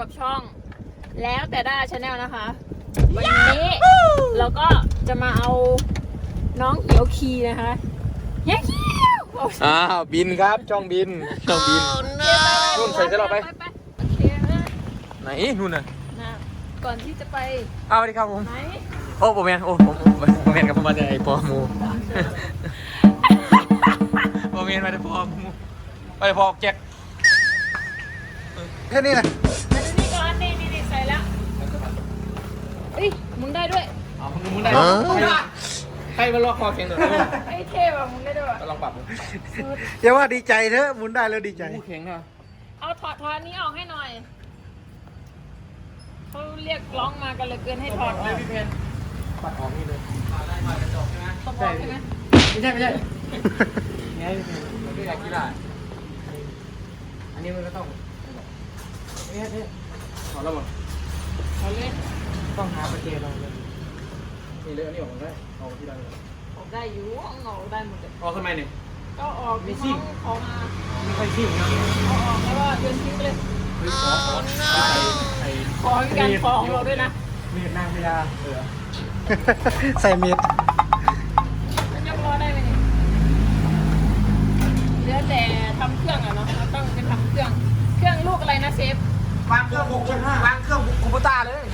กับช่อง แล้วแต่ด้าชาแนลนะคะ วันนี้เราก็จะมาเอาน้องเหียวคีนะคะเหียวคีบอกอ้าวบินครับช่องบินช่องบิน นู่นใส่เสื้อเราไป โอเคนะไหนนู่นน่ะนะก่อนที่จะไปเอาสวัสดีครับผมไหนโอ้ผมแมนโอ้ผมผมผมแมนกับผมมาจากไอ้ปอมูผมแมนมาจากปอมูมาจากปอแจ็คแค่นี้นะ ได้ด้วยเอามึงมึงได้ใครมาล็อกคอแข็งหน่อยไอ้ยเท่ว่ะหมุนได้ด้วยว่ะลองปรับอย่าว่าดีใจเถอะหมุนได้แล้วดีใจ กูแข็งนะเอาถอดถอดนี้ออกให้หน่อยเขาเรียกร้องมากันเหลยเกินให้ถอดออกพี่เพนปัดออกนี่เลยต้องออกใช่ไหมไม่ใช่ไม่ใช่ไงมันคืออยากกีฬาอันนี้มันก็ต้องเนี่ยเนี่ยถอดแล้วมั้งเอาเลย ต้องหาประเจลองเลยนี่เลยอันนี้ออกได้ออกที่ได้เลยออกได้อยู่เอาออกได้หมดเลยออกทำไมเนี่ยก็ออกไม่ซิ่งของมาไม่ค่อยซิ่งนะเอาออกแล้วก็โยนทิ้งไปเลยเฮ้ยขอขอไอ้ไอ้ขอมีการฟ้องเราด้วยนะมีดนางพญาเออใส่เม็ดมันยกล้อได้ไหมเนี่ยเหลือแต่ทำเครื่องอะเนาะเราต้องไปทำเครื่อง เครื่องลูกอะไรนะเซฟวางเครื่องหกชั้นห้าวางเครื่องคอมพิวเตอร์เลย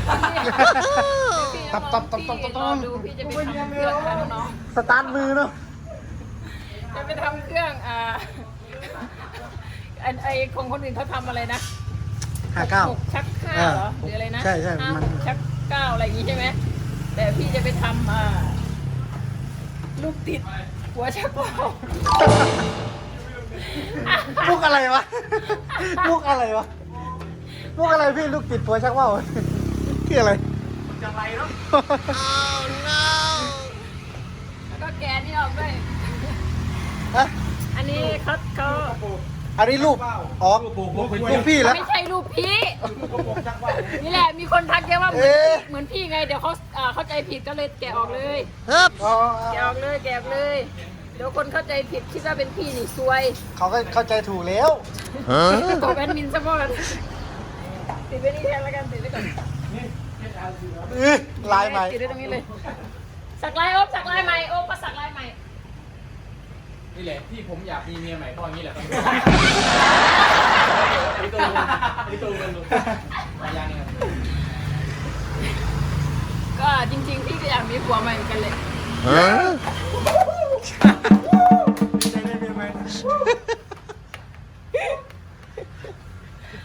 ตับตับตับตับตับรอดูพี่จะไปทำเครื่องนะน้องสตาร์ทมือเนาะๆจะไปทำเครื่องอ่าอันไอของคนอื่นเขาทำอะไรนะห้าเก้า หกชักห้าเหรอหรืออะไรนะใช่ใช่ห้ามัน หกชักเก้าอะไรอย่างงี้ใช่ไหมแต่พี่จะไปทำอ่าลูกติดหัวชักว่าวมุกอะไรวะ มุกอะไรวะ มุกอะไรพี่ลูกติดผัวชักว่าว คืออะไรจังไรเนาะแล้วก็แกนนี่ออกด้วยฮะอันนี้เขาเขาอันนี้รูปอ๋อลูกพี่แล้วไม่ใช่ลูกพี่ นี่แหละมีคนทักเยอะว่าเหมือนเอ๊ะเหมือนพี่ไงเดี๋ยวเขาอ่าเข้าใจผิดก็เลยแกะออกเลยอ๋อแกะออกเลยแกะออกเลยเดี๋ยวคนเข้าใจผิดคิดว่าเป็นพี่นี่ซวย เขาก็เข้าใจถูกแล้วตกแอดมินซะก่อนติดไว้นี่แทนแล้วกันติดไว้ก่อน เออลายใหม่ติดไว้ตรงนี้เลย สักลายโอ๊บสักลายใหม่โอ๊บก็สักลายใหม่นี่แหละที่ผมอยากมีเมียใหม่เพราะอย่างนี้แหละไอ้ตัวไอ้ตัวมันมายังเนี่ยก็จริงๆพี่ก็อยากมีผัวใหม่เหมือนกันเลย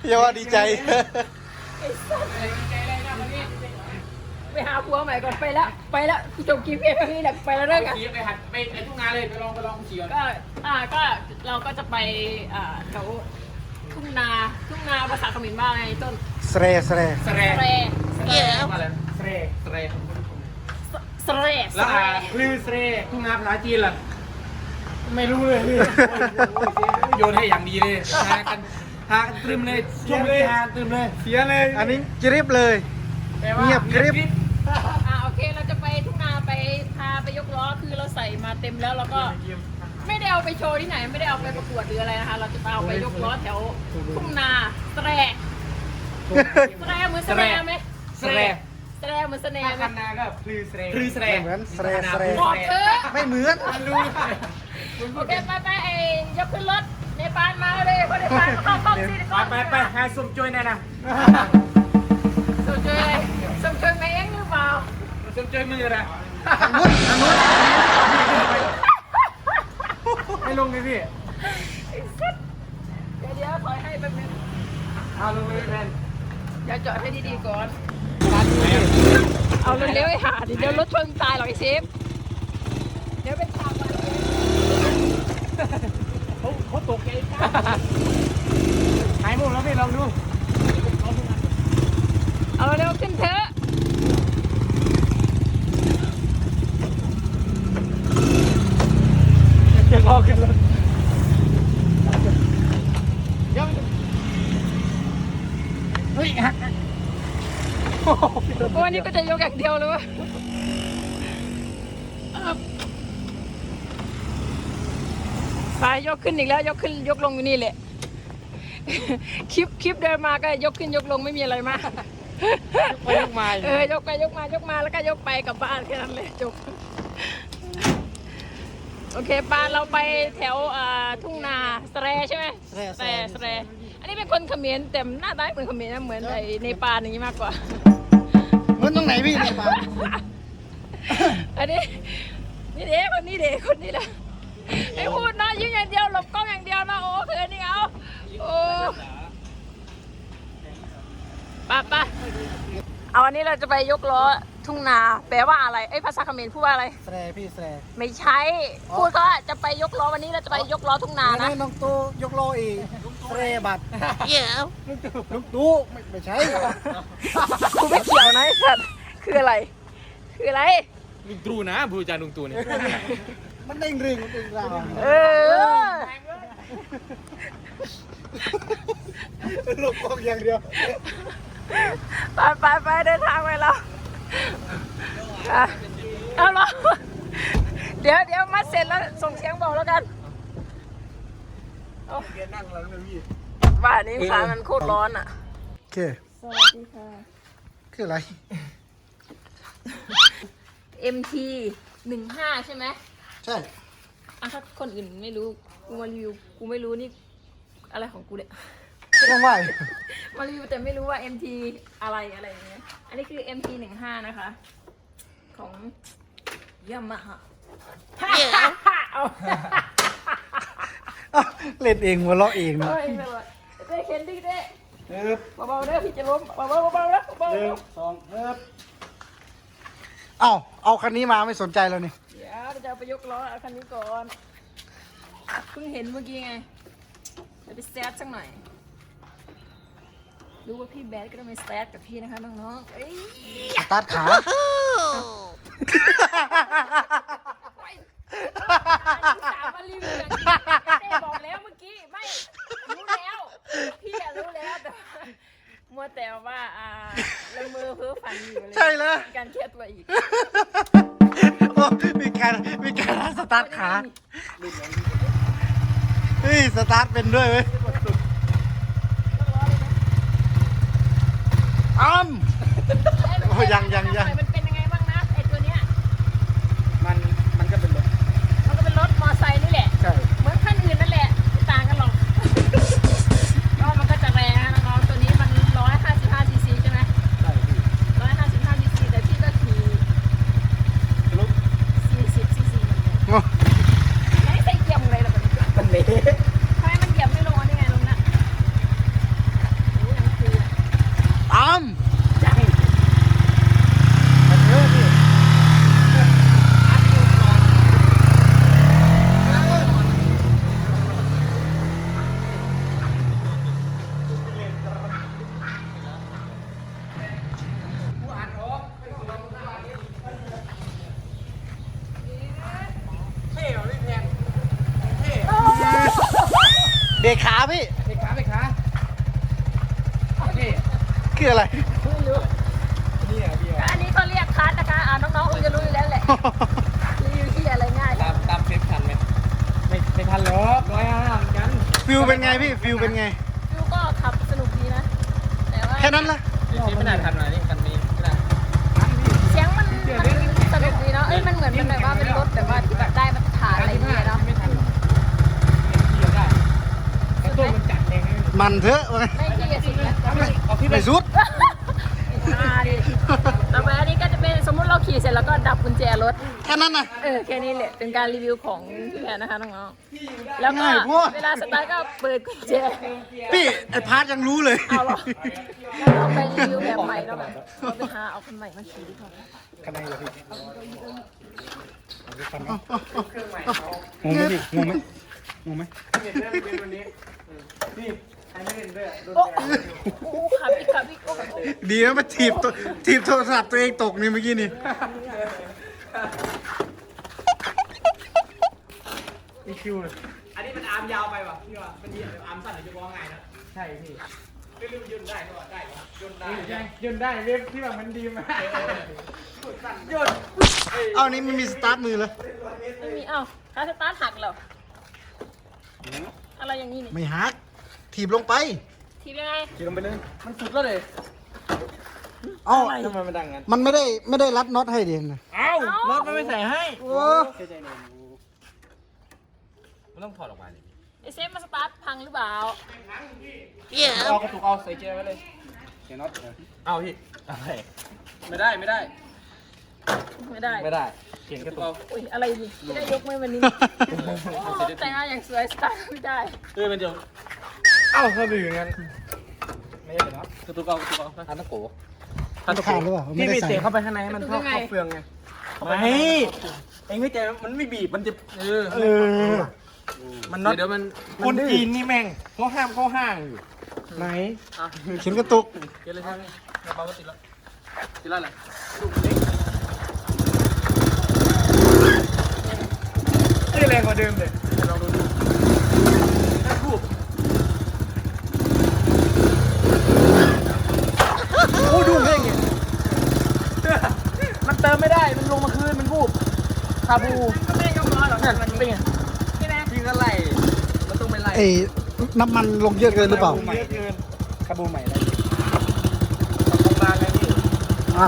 อย่าว่าดีใจ ผัวใหม่ก่อนไปแล้วไปแล้วจบกีเพลงนี้แหละไปแล้วเรื่องอะ ขี่ไปหัดไปไอ้ทุ่งนาเลยไปลองไปลองขี่ก่อนก็อ่าก็เราก็จะไปอ่าแถวทุ่งนาทุ่งนาภาษาเขมรว่าไงต้นสเรสเรสแรสเรสแรมาเลยสแรสแรสเรสแล้วอ่าคือสแรทุ่งนาภาษาจีนล่ะไม่รู้เลยพี่โยนให้อย่างดีเลยหากันหากันตรึมเลยช่วงเลยหาตรึมเลย เสียเลยอันนี้กริบเลยแปลว่าเงียบกริบ ใส่มาเต็มแล้วเราก็ไม่ได้เอาไปโชว์ที่ไหน ไม่ได้เอาไปประกวดหรืออะไรนะคะ เราจะเอาไปยกล้อแถวทุ่งนาสแตรสแตรเหมือนสแตรไหมสแรสแตรเหมือนสแตรถ้าไหม คันนาก็พลือสแรพลือสแรเหมือนสแรสแรบอกเธอไม่เหมือนรู้โอเคไปไปไอ้ยกขึ้นรถในปานมาเลยเพราะในปานเข้าเข้าสิก่อนไปไปหาส้มจุ้ยแน่นะสมช่วยสมช่วยแม่เองหรือเปล่าส้มจุ้ยมือละทางนู้นทางนู้น ให้ลงเลยพี่ไอ้สัสเดี๋ยวเดี๋ยวถอยให้แป๊บนึงเอาลงเลยแมนอย่าจอดให้ดีๆก่อนเอาเร็วๆไอ้ห่าดิเดี๋ยวรถชนตายหรอกไอ้เชฟเดี๋ยวเป็นข่าวก่อนเขาเขาตกใจหายหมดแล้วพี่ลองดู เอาเร็วขึ้นเถอะ จะรอขึ้นรถเฮ้ยฮะโอ้ยนี่ก็จะยกอย่างเดียวเลยวะไปยกขึ้นอีกแล้ว ยกขึ้นยกลงอยู่นี่แหละ คลิปคลิปเดินมาก็ยกขึ้นยกลงไม่มีอะไรมากไปยกมาอยู่เออยกไปยกมายกมาแล้วก็ยกไปกลับบ้านแค่นั้นเลยจบ โอเคปานเราไปแถวอ่าทุ่งนาสแตรใช่ไหมแสร่สแตรสแตรอันนี้เป็นคนเขมรแต่หน้าตาเหมือนเขมรนะเหมือนไอ้ในปานอย่างนี้มากกว่า เหมือนตรงไหนพี่ในปานอันนี้นี่เด็กคนนี้เด็กคนนี้แหละไอ้พูดนะยิ้มอย่างเดียวหลบกล้องอย่างเดียวนะโอ้เขินนี่เอาโอ้ปะปะเอาวันนี้เราจะไปยกล้อ ทุ่งนา แปลว่าอะไร เอ้ยภาษาเขมรพูดว่าอะไร แสร่พี่แสร่ไม่ใช่พูดก็จะไปยกล้อวันนี้เราจะไปยกล้อทุ่งนาอันนะนี้น้องตู้ยกโลอีกแสร่บัตรเดี๋ยวน้องตู้ไม่ไม่ใช่กูไม่เกี่ยวนะไอ้สัตว์คืออะไร คืออะไร ลุงตู่นะผู้จาลุงตู่นี่มันเด้งรึงมันเด้งราวเออลูกกองอย่างเดียวไปไปไปเดินทางไปแล้ว อะเอาเหรอเดี๋ยวเดี๋ยวมาเสร็จแล้วส่งเสียงบอกแล้วกันแกนั่งหลังเลยพี่ว่านี้ฟ้ามันโคตรร้อนอะโอเคสวัสดีค่ะ คืออะไร MT หนึ่งห้าใช่ไหมใช่อะถ้าคนอื่นไม่รู้ กูมารีวิว กูไม่รู้นี่ อะไรของกูเนี่ย ไม่ต้องไหวมารีวิวแต่ไม่รู้ว่า MT อะไรอะไรอย่างเงี้ย อันนี้คือ MT หนึ่งห้านะคะ ของยามาฮ่าเอาเอ้าเล่นเองหัวเราะเองนะเฮ้ยตลอดเด้เข็นดิเด้เอิบเบาๆเด้อพี่จะล้มเบาๆเบาๆนะเบาหนึ่งสองเอิบเอ้าเอาคันนี้มาไม่สนใจแล้วนี่ ๆเดี๋ยวเราจะเอาไปยกล้อเอาคันนี้ก่อน เพิ่งเห็นเมื่อกี้ไงเดี๋ยวไปแซดสักหน่อย รู้ว่าพี่แบดก็ต้องไปแซดกับพี่นะคะน้องๆเอ้ยสตาร์ทขาไปอันนี้สามมารีวิวอย่างนี้เต้บอกแล้วเมื่อกี้ไม่รู้แล้วพี่อะรู้แล้วแต่ว่ามัวแต่ว่าอ่าละเมอเพ้อฝันอยู่เลยใช่เลยมีการเครียดตัวอีกโอ้มีการมีการสตาร์ทขาเฮ้ยสตาร์ทเป็นด้วยเว้ย อ้ำโอ้ยังยังยังมันเป็นยังไงบ้างนะไอตัวเนี้ยมันมันก็เป็นรถมันก็เป็นรถมอไซค์นี่แหละใช่ เหมือนคันอื่นนั่นแหละไม่ต่างกันหรอก ก็มันก็จะแรงนะน้องๆตัวนี้มัน155ซีซีใช่ไหม ใช่พี่ 155ซีซีแต่พี่ก็ขี่ รถ 40ซีซีเหมือนกัน โอ้ ไม่ใส่เกียร์มึงเลยเหรอแบบนี้ มันเละ ทำไมมันเหยียบไม่ลงอันนี้ไงลงน่ะโอ้ยยังคือ อ้ำ จัง มันเยอะพี่ อัดอยู่ก่อน เบรกขาพี่ เด็กขาเด็กขานี่ คืออะไร ไม่รู้ นี่อะพี่ อันนี้เขาเรียกคัสนะคะอ่าน้องๆคงจะรู้อยู่แล้วแหละรีวิวที่อะไรง่าย ตามตามเซฟทันไหมไม่ไม่ทันหรอกร้อยห้าเหมือนกัน ฟิลเป็นไงพี่ ฟิลเป็นไง ฟิวก็ขับสนุกดีนะ แต่ว่า แค่ นั้นละเซฟไม่น่าทันหน่อยนี่กันนี้ไม่ได้เสียงมันมันสนุกดีเนาะ เอ้ย มันเหมือนมันแบบว่าเป็นรถแบบว่าที่แบบได้มาตรฐานอะไรอย่างเงี้ยเนาะไม่ทันหรอกเกี่ยวได้แต่ต้นมันจัดแรงให้มันเถอะวะไม่ขี้เกียจสุดแล้วเอาที่ไปไม่สุดอ่าดิ เป็นสมมุติเราขี่เสร็จแล้วก็ดับกุญแจรถ แค่นั้นนะเออแค่นี้แหละ เป็นการรีวิวของพี่แพนนะคะน้องๆแล้วก็ง่ายโพด เวลาสตาร์ทก็เปิดกุญแจ พี่ไอพาร์ทยังรู้เลย เอาเหรอแล้วเราไปรีวิวแบบใหม่แล้วแบบเราไปหาเอาคนใหม่มาขี่ดีกว่าคะแนนเลยพี่งงไหมพี่งงไหมงงไหม โอ้โห ดีนะมาถีบตัวถีบโทรศัพท์ตัวเองตกนี่เมื่อกี้นี่อีคิวเลยอันนี้มันอาร์มยาวไปว่ะพี่ว่ามันยืนอาร์มสั้นหรือจะร้องไงนะ ใช่พี่เรื่องยืนได้ก็ได้ยืนได้ยืนได้เว็บที่ว่ามันดีมากยืนเอานี่มันมีสตาร์ทมือเลยไม่มีเอ้าการสตาร์ทหักเหรออะไรอย่างนี้นี่ไม่ฮักถีบลงไปทีมยังไงขี่ลงไปเลย มันสุดแล้วเลย เอ้าทำไมมันดังงั้นมันไม่ได้ไม่ได้รัดน็อตให้ดินะเอ้ารถมันไม่ใส่ให้โอ้มันต้องถอดออกมาเลยไอเซฟมาสตาร์ทพังหรือเปล่าเอากระตุกเอาใส่เกียร์ไว้เลยเกียร์น็อตเอาพี่อะไรไม่ได้ไม่ได้ ไม่ได้ไม่ได้เขียนกระตุกเอาอุ้ยอะไรนี่ไม่ได้ยกไม่วันนี้โอ้แต่งงานอย่างสวยสตาร์ทไม่ได้เออมันเดียวเอ้าถ้าเป็นอย่างนั้นไม่ใช่เหรอกระตุกเอากระตุกเอาอันตะโก มันขาดหรือเปล่าพี่ไม่มีได้ใส่เสียเข้าไปข้างในให้มันเข้าเข้าเฟืองไงไม่เองไม่ใจมันไม่บีบมันจะเออเออมันน็อตเดี๋ยวมันคนจีนนี่แม่งเขาห้ามเข้าห้างอยู่ไหนเข็นกระตุกเกินเลยใช่ไหมกระเป๋าก็ติดแล้วติดแล้วอะไรลูกเล็กนี่แรงกว่าเดิมเลยลองดูดูได้รูปโอ้ดูเพ่งไงมันเติมไม่ได้ มันลงมาคืนมันรูปคาบูก็ไม่ได้ยกล้อหรอกนั่นวันเป็นนี้ไงใช่ไหมพี่ก็ไล่มันต้องไปไล่เอ้ยน้ำมันลงเยอะเกินหรือเปล่าเยอะเกินคาบูใหม่เลยโครงการอะไรพี่อะ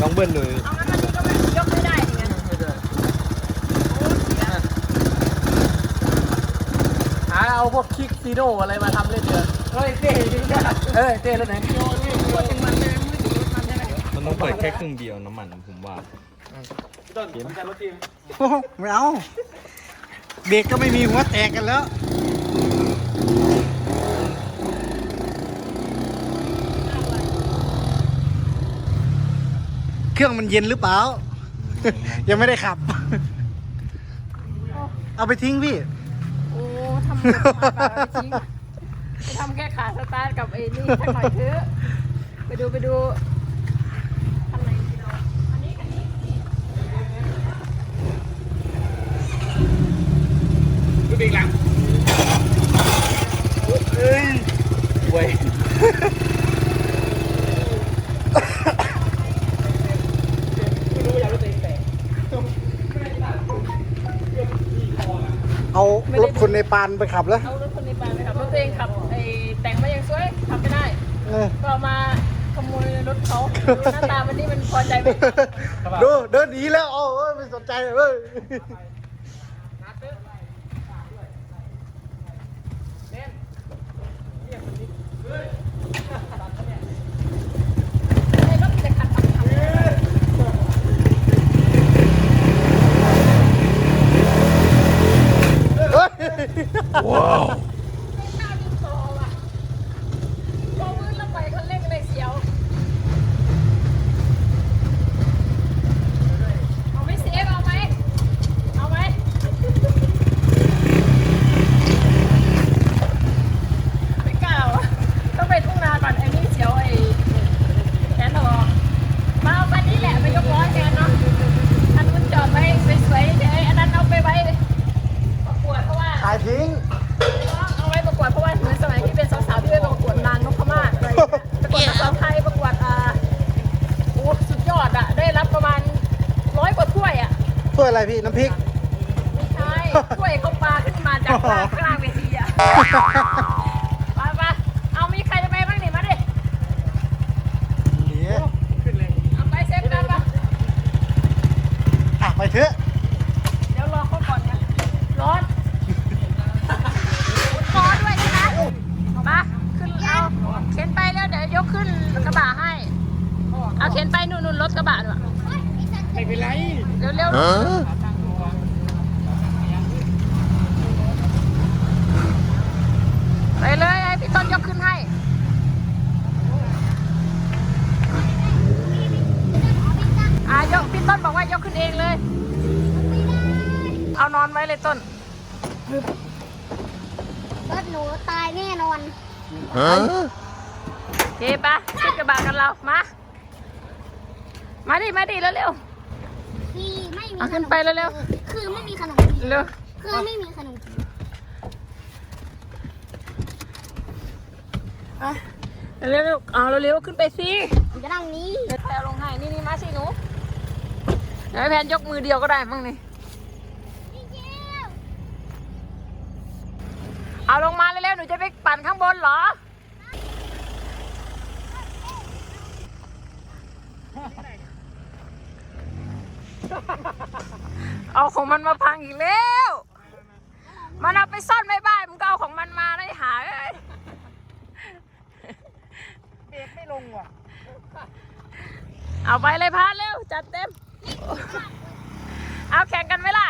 ลองเบิ้ลเลยเอางั้นวันนี้ก็ไม่ยกไม่ได้อย่างนั้นไม่ได้หาเอาพวกคิกซีโนอะไรมาทำเล่นเดือนเฮ้ยเต้จริงป่ะเฮ้ยเต้แล้วไหนโยนนี่พูดถึงมันเลยมือถือมันใช่ไหมมันต้องเปิดแค่ครึ่งเดียวน้ำมันผมว่า ต้นมันจะรถทีมโอ้ไม่เอา เบรกก็ไม่มีหัวแตกกันแล้ว เครื่องมันเย็นหรือเปล่า ยังไม่ได้ขับ เอาไปทิ้งพี่ โอ้ทำขาไปทิ้งไปทำแค่ขาสตาร์ทกับไอ้นี่สักหน่อยเถอะไปดูไปดูคันไหนที่เราอันนี้คันนี้ ดูปีกหลังเฮ้ยเว้ยเอารถคนในปานไปขับแล้วเอารถคนนี้ไปไหมครับรถตัวเองขับไอ้แต่งมายังสวยขับไม่ได้เออก็เอามาขโมยรถเขาดูหน้าตามันนี่มันพอใจไหมดูเดินหนีแล้วเอาเอ้ยไม่สนใจเลย เว้ย ไอ้รถมันจะขัดขัดขัด ว้าว ข้าวดินโตว่ะพอมืดแล้วไปคันเร่งเลยเสียว เอาไหมเซฟเอาไหม เอาไหมไม่กล้าว่ะต้องไปทุ่งนาก่อนไอ้นี่เสียวไอ้แขนออกมาเอาคันนี้แหละไปยกล้อแทนเนาะอันนู้นจอดไว้สวยๆเดี๋ยวไอ้อันนั้นเอาไปไว้ประกวดเพราะว่า ขายทิ้ง เอาไว้ประกวดเพราะว่าเหมือนสมัยที่เป็นสาวๆที่ไปประกวดนางนพมาศอะไรอย่างเงี้ยประกวดสาวไทยประกวดอ่าโอ้สุดยอดอะได้รับประมาณร้อยกว่าถ้วยอะ ถ้วยอะไรพี่ น้ำพริก ไม่ใช่ถ้วยเขาปลาขึ้นมาจากกลางกลางเวทีอะไปไปเอามีใครจะไปบ้างนี่มาดิ เดี๋ยว เอาไปเซฟกันปะ อะไปเถอะ เดี๋ยวรอเขาก่อนนะร้อนร้อนด้วยนะมาขึ้นเอาเข็นไปแล้วเดี๋ยวยกขึ้นกระบะให้ เอาเข็นไปนู่นนู่นรถกระบะด้วย ไม่เป็นไร เร็วเร็วไปเลยไอพี่ต้นยกขึ้นให้ อะยกพี่ต้นบอกว่ายกขึ้นเองเลย เอานอนไว้เลยต้น รถหนูตายแน่นอน โอเคปะขึ้นกระบะกันเรา มา มาดิ มาดิเร็วเร็ว ที่ไม่มี เอา ข ขึ้ น น ม ไปเร็ว คือไม่มีขนมจีน เร็วคือไม่มีขนมจีนอะเร็วเร็วเอาเร็วเร็วขึ้นไปสิผมจะนั่งนี้เดี๋ยวแพรลงให้นี่นี่มาสิหนูเดี๋ยวให้แพนยกมือเดียวก็ได้มั้งนี่พี่เจลเอาลงมาเร็วๆหนูจะไปปั่นข้างบนเหรอ เอาของมันมาพังอีกแล้ว มันเอาไปซ่อนไม่บ้านมันก็เอาของมันมาได้หาเอ้ยเบรกไม่ลงว่ะ เอาไปเลยพาเร็ว จัดเต็ม เอาแข่งกันไหมล่ะ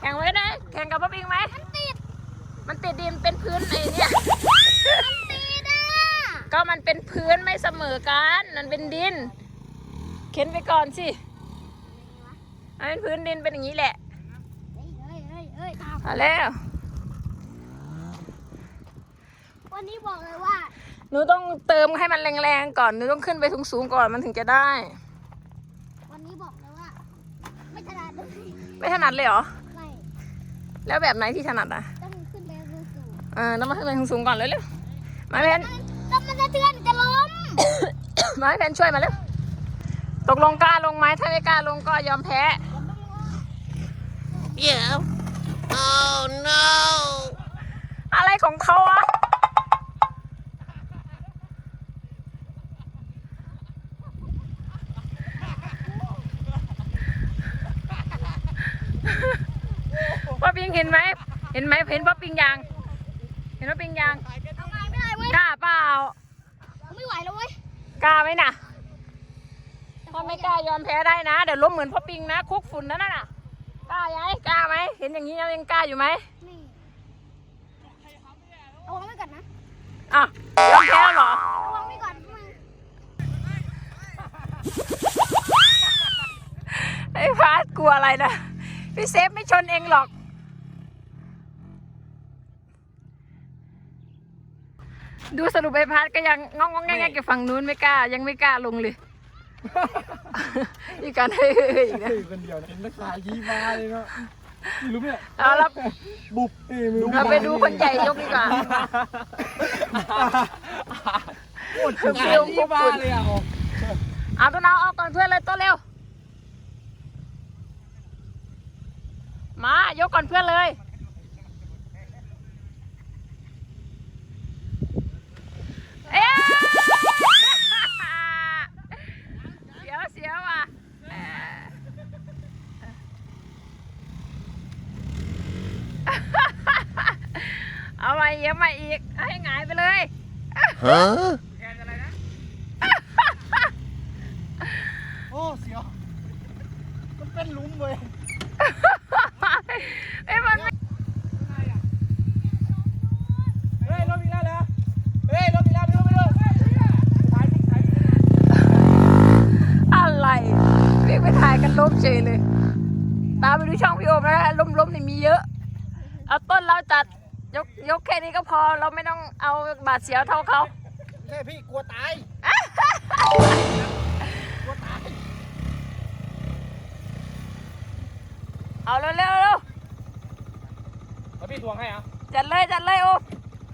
แข่งไว้นะแข่งกับป๊อปอิงไหม มันติด มันติดดินเป็นพื้นไอ้เนี่ยมันติดอะ ก็มันเป็นพื้นไม่เสมอกัน มันเป็นดิน เข็นไปก่อนสิ มันเป็นพื้นดินเป็นอย่างนี้แหละเฮ้ยเฮ้ยเฮ้ยเฮ้ยเอาแล้ว วันนี้บอกเลยว่าหนูต้องเติมให้มันแรงๆก่อน หนูต้องขึ้นไปสูงๆก่อนมันถึงจะได้ วันนี้บอกเลยว่า ไม่ถนัดเลยไม่ถนัดเลยเหรอ ไม่แล้วแบบไหนที่ถนัดอะ ต้องขึ้นไปสูงเออต้องมาขึ้นไปสูงๆก่อนเร็วๆมาแพนๆแล้วมันจะเตือนจะล้มมาให้แพนช่วยมาเร็ว ตกลงกล้าลงไหมถ้าไม่กล้าลงก็ยอมแพ้เดี๋ยว oh no อะไรของเขาอะป้าปิงเห็นไหม เห็นไหมเห็นป้าปิงยัง เห็นป้าปิงยัง เอาไงไม่ได้เว้ยกล้าเปล่า ไม่ไหวแล้วเว้ยกล้าไหมน่ะ ถ้าไม่กล้ายอมแพ้ได้นะ เดี๋ยวล้มเหมือนพ่อปิงนะ คุกฝุ่นนั่นน่ะกล้าไหมกล้าไหมเห็นอย่างนี้แล้วยังกล้าอยู่ไหมนี่เอาวางไว้ก่อนนะอะยอมแพ้แล้วเหรอเอาวางไว้ก่อนมึงไอ้พาดกลัวอะไรนะพี่เซฟไม่ชนเองหรอก ดูสรุปไอ้พาดก็ยังงองงๆแงๆกับฝั่งนู้นไม่กล้า ยังไม่กล้าลงเลย อีกการเฮ้ยๆอีกนะเฮ้ยคนเดียวนะเห็นนักขายยี่มาเลยเนาะรู้ไหมเนี่ยเอาละบุบเอ้ยมึงเราไปดูคนใหญ่ยกดีกว่าโคตรถึงขายยี่มาเลยอะเอาตัวน้องเอาก่อนเพื่อนเลยตัวเร็ว มายกก่อนเพื่อนเลยเอ๊ะเสียวเสียวอะเอ๊ะ เอามาเยี่ยมมาอีก ให้หงายไปเลยโอ้ เสียว มันเป็นหลุมเว้ย เอ้ยมันไม่ เฮ้ยรถมีแล้วเหรอเฮ้ยรถมีแล้วไปดูไปดูถ่ายดิถ่ายดิ อะไรวิ่งไปถ่ายกันล้มเฉยเลย ตามไปดูช่องพี่โอมนะฮะล้มล้มๆนี่มีเยอะ เอาต้นเราจัดยกยกแค่นี้ก็พ อเราไม่ต้องเอาบาดเสียวเท่าเขาใช่พี่กลัวตาย เอาเร็วๆเร็วแล้วพี่ทวงให้อะๆจัดเลยจัดเลยโอม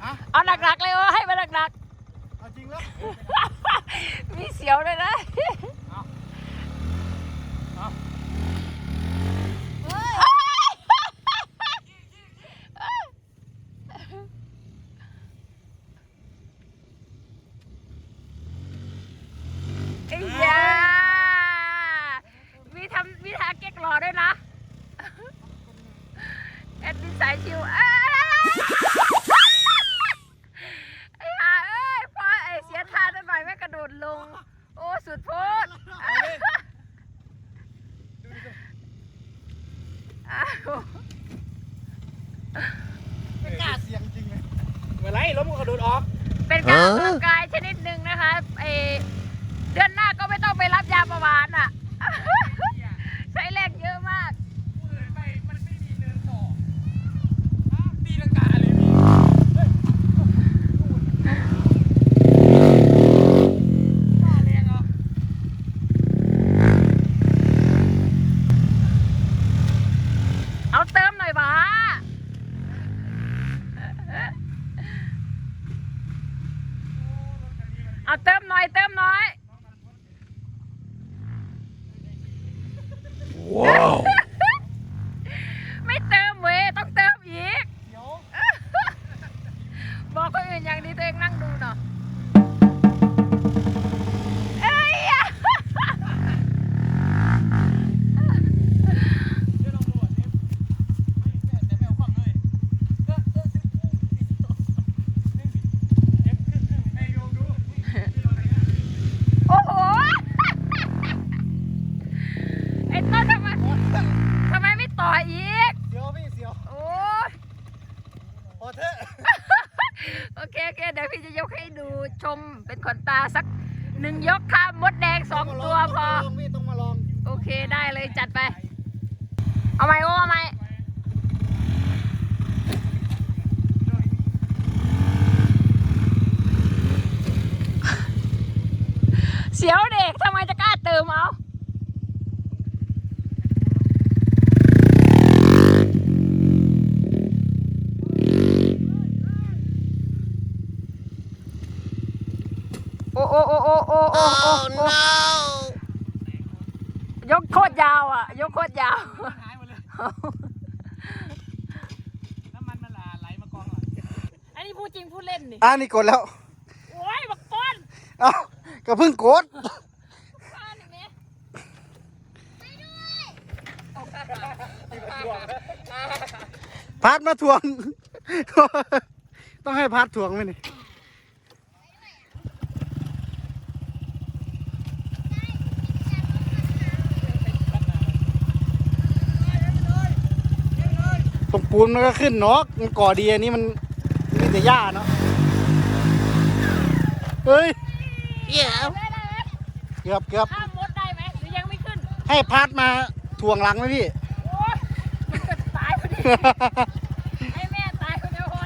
ฮะเอาหนักๆเลยโอให้มันหนักเอาจริงแล้ว ๆ มีเสียวด้วยนะ ไอ้ยามีทำมีทาเก๊กรอด้วยนะ แอดมินสายชิวอ้าไอ้ห่าเอ้ยพอไอ้เสียท่าหน่อยไม่กระโดดลง โอ้สุดโพดอ้าว ไม่กล้าเสียงจริงเลยเมื่อไรรถมึงกระโดดออก เป็นการออกกำลังกายชนิดหนึ่งนะคะไอเดือนหน้าก็ไม่ต้องไปรับยาประวานอะ ใช้แรงเยอะมาก ไม่มันไม่มีเนินต่อตีลังกาเลยพี่บ้าแรงอะ เอาเติมหน่อยบ้าเอาเติมหน่อยเติมหน่อย ว้าว ไม่เติมเว้ยต้องเติมอีก เดี๋ยว บอกคนอื่นอย่างนี้ตัวเองนั่งดูเนาะเอ้ยอะ โอ้โห ไอ้ต้นทำไมทำไมไม่ต่ออีก เสียวพี่เสียว โอ้ย พอเถอะ โอเคโอเคเดี๋ยวพี่จะยกให้ดูชมเป็นขนตาสักหนึ่งยกข้ามมดแดงสองตัวพอ ต้องมาลองพี่ต้องมาลอง โอเคได้เลยจัดไป เอาไหมโอ้เอาไหมเสียวเด็กทำไมจะกล้าเติมเอา อ่านี่กดแล้ว โอ้ยบักก้อนเอ้าก็เพิ่งกดก้อนนี่แม่พาร์ทมาทวง ต้องให้พาร์ททวงไหมนี่ตรงปูนมันก็ขึ้นเนาะมันก่อดีอันนี้มันมีแต่หญ้าเนาะ เฮ้ยได้ได้ไหมเกือบเกือบข้ามมดได้ไหมหรือยังไม่ขึ้นให้พาร์ทมาทวงหลังไหมพี่โอ้ยมันจะตายพอดีให้แม่ตายคนเดียวพอ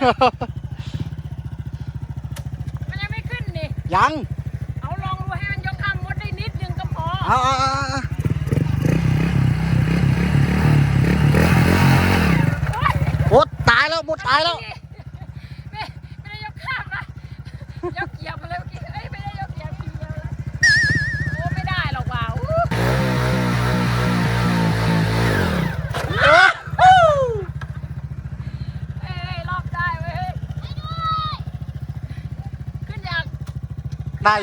มันยังไม่ขึ้นนี่ยังเอาลองดูให้มันยกข้ามมดได้นิดนึงก็พอเอาเอาเอาเอาโอ๊ยหมดตายแล้วหมดตายแล้ว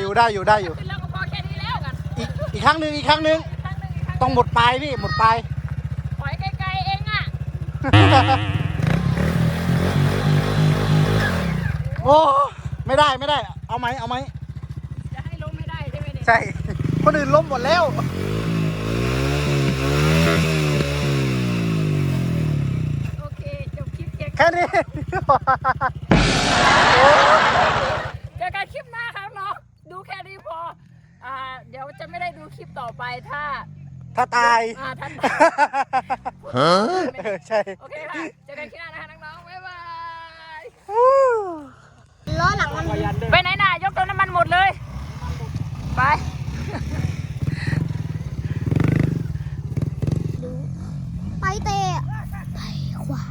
อยู่ได้อยู่ได้อยู่ ขึ้นแล้วก็พอแค่นี้แล้วกันอีกอีกครั้งหนึ่งอีกครั้งหนึ่งอีกครั้งหนึ่งอีกครั้งหนึ่งต้องหมดปลายพี่หมดปลายปล่อยไกลๆเองอะโอ้ไม่ได้ไม่ได้ เอาไหมเอาไหมจะให้ล้มไม่ได้ใช่ไหมเนี่ยใช่ คนอื่นล้มหมดแล้ว โอเคจบคลิปเพียงแค่นี้ เจอกันคลิปหน้าครับเนาะดูแค่นี้พออ่าเดี๋ยว จะไม่ได้ดูคลิปต่อไปถ้า ถ้าตาย อ่าท่านเออใช่ โอเคค่ะ เจอกันคลิปหน้านะคะน้องๆ บ๊ายบาย ล้อหลังมันไปไหนน่ะ ยกตัวน้ำมันหมดเลย ไป ไปเตะไปขวา